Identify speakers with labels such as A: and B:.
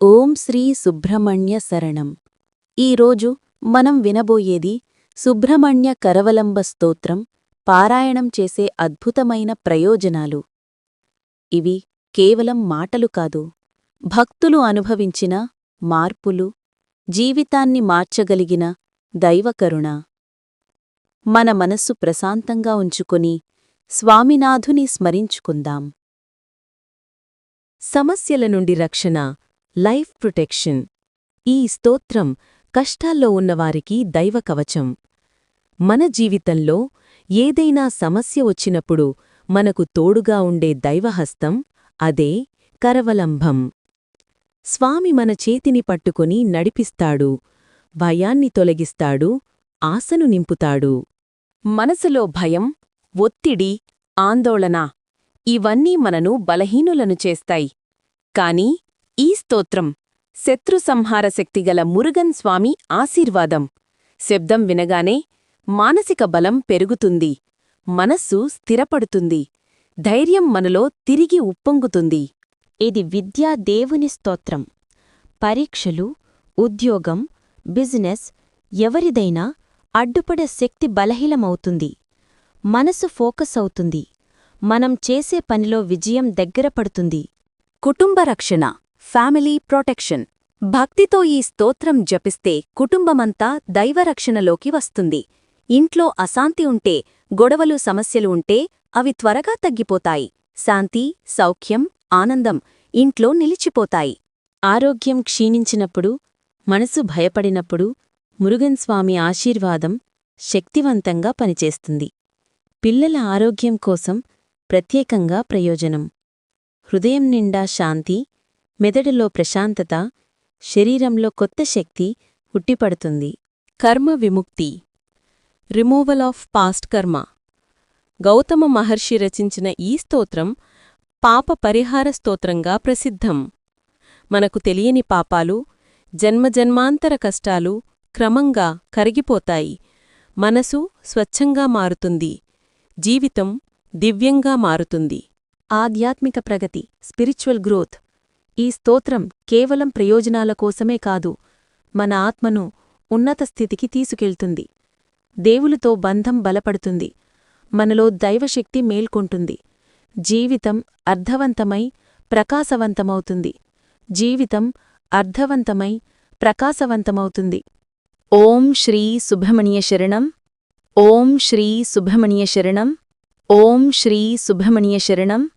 A: ఓం శ్రీ సుబ్రహ్మణ్య శరణం. ఈరోజు మనం వినబోయేది సుబ్రహ్మణ్య కరవలంబ స్తోత్రం పారాయణం చేసే అద్భుతమైన ప్రయోజనాలు. ఇవి కేవలం మాటలు కాదు భక్తులు అనుభవించిన మార్పులు జీవితాన్ని మార్చగలిగిన దైవకరుణ మన మనస్సు ప్రశాంతంగా ఉంచుకుని స్వామినాథుని స్మరించుకుందాం.
B: సమస్యల నుండి రక్షణ లైఫ్ ప్రొటెక్షన్. ఈ స్తోత్రం కష్టాల్లో ఉన్నవారికి దైవ కవచం. మన జీవితంలో ఏదైనా సమస్య వచ్చినప్పుడు మనకు తోడుగా ఉండే దైవహస్తం అదే కరవలంబం స్వామి మన చేతిని పట్టుకుని నడిపిస్తాడు. భయాన్ని తొలగిస్తాడు. ఆశను నింపుతాడు. మనసులో భయం ఒత్తిడి ఆందోళన ఇవన్నీ మనను బలహీనులను చేస్తాయి. కాని ఈ స్తోత్రం. శత్రు సంహార శక్తిగల మురుగన్ స్వామి ఆశీర్వాదం. శబ్దం వినగానే మానసిక బలం పెరుగుతుంది. మనస్సు స్థిరపడుతుంది. ధైర్యం మనలో తిరిగి ఉప్పొంగుతుంది.
A: ఇది విద్యా దేవుని స్తోత్రం. పరీక్షలు ఉద్యోగం బిజినెస్ ఎవరిదైనా అడ్డుపడే శక్తి బలహీనమవుతుంది. మనసు ఫోకస్ అవుతుంది. మనం చేసే పనిలో విజయం దగ్గర పడుతుంది.
B: కుటుంబ రక్షణ. ఫ్యామిలీ ప్రొటెక్షన్ భక్తితో ఈ స్తోత్రం జపిస్తే కుటుంబమంతా దైవరక్షణలోకి వస్తుంది. ఇంట్లో అశాంతి ఉంటే గొడవలు సమస్యలు ఉంటే అవి త్వరగా తగ్గిపోతాయి. శాంతి సౌఖ్యం ఆనందం ఇంట్లో నిలిచిపోతాయి.
A: ఆరోగ్యం క్షీణించినప్పుడు మనసు భయపడినప్పుడు మురుగన్ స్వామి ఆశీర్వాదం శక్తివంతంగా పనిచేస్తుంది. పిల్లల ఆరోగ్యం కోసం ప్రత్యేకంగా ప్రయోజనం. హృదయం నిండా శాంతి మెదడులో ప్రశాంతత శరీరంలో కొత్త శక్తి ఉట్టిపడుతుంది.
B: కర్మ విముక్తి. రిమూవల్ ఆఫ్ పాస్ట్ కర్మ గౌతమ మహర్షి రచించిన ఈ స్తోత్రం పాప పరిహార స్తోత్రంగా ప్రసిద్ధం. మనకు తెలియని పాపాలు జన్మజన్మాంతర కష్టాలు క్రమంగా కరిగిపోతాయి. మనసు స్వచ్ఛంగా మారుతుంది. జీవితం దివ్యంగా మారుతుంది. ఆధ్యాత్మిక ప్రగతి స్పిరిచువల్ గ్రోత్ ఈ స్తోత్రం కేవలం ప్రయోజనాల కోసమే కాదు మన ఆత్మను ఉన్నత స్థితికి తీసుకెళ్తుంది. దేవులతో బంధం బలపడుతుంది. మనలో దైవశక్తి మేల్కొంటుంది. జీవితం అర్థవంతమై ప్రకాశవంతమవుతుంది. జీవితం అర్థవంతమై ప్రకాశవంతమవుతుంది. ఓం శ్రీ సుబ్రహ్మణ్య శరణం. ఓం శ్రీ సుబ్రహ్మణ్య శరణం. ఓం శ్రీ సుబ్రహ్మణ్య శరణం.